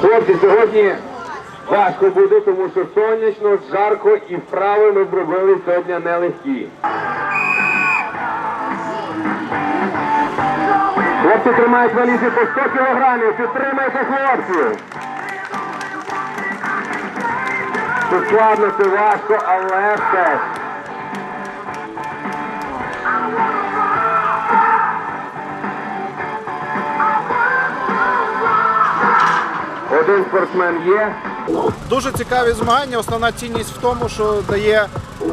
Хлопці, сьогодні важко буде, тому що сонячно, жарко і вправи ми зробили сьогодні нелегкі. Хлопці тримають валізи по 100 кілограмів. Підтримайте хлопців. Це складно, це важко, але все. Один спортсмен є. Дуже цікаві змагання. Основна цінність в тому, що дає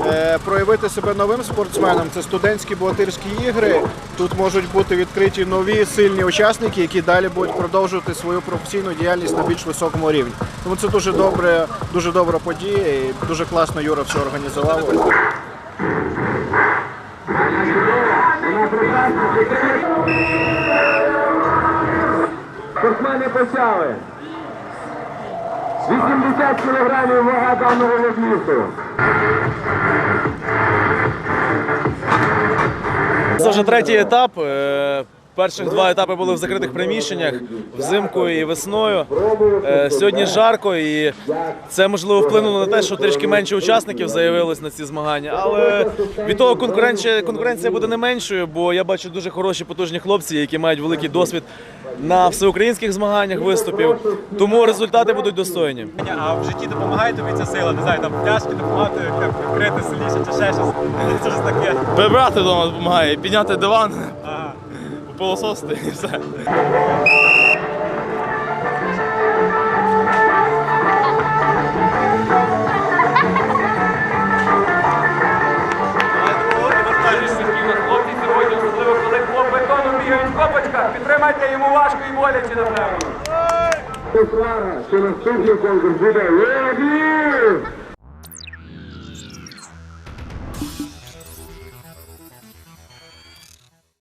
е, проявити себе новим спортсменам. Це студентські богатирські ігри. Тут можуть бути відкриті нові сильні учасники, які далі будуть продовжувати свою професійну діяльність на більш високому рівні. Тому це дуже добре, дуже добра подія і дуже класно Юра все організував. Спортсмени почали. 80 кілограмів вага даного вазмісту. Це вже третій етап. Перших два етапи були в закритих приміщеннях взимку і весною. Е, Сьогодні жарко, і це можливо вплинуло на те, що трішки менше учасників заявилось на ці змагання. Але від того конкуренція, конкуренція буде не меншою, бо я бачу дуже хороші потужні хлопці, які мають великий досвід на всеукраїнських змаганнях виступів. Тому результати будуть достойні. А в житті допомагає тобі ця сила, не знаю, там тяжкі допомагати, як відкрити сильніше чи ще щось. Це ж таке. Прибрати вдома допомагає, підняти диван. Пилососити і все. Підтримайте йому важко і боляче, напевно. Увага, що наступний конкурс буде Леонід!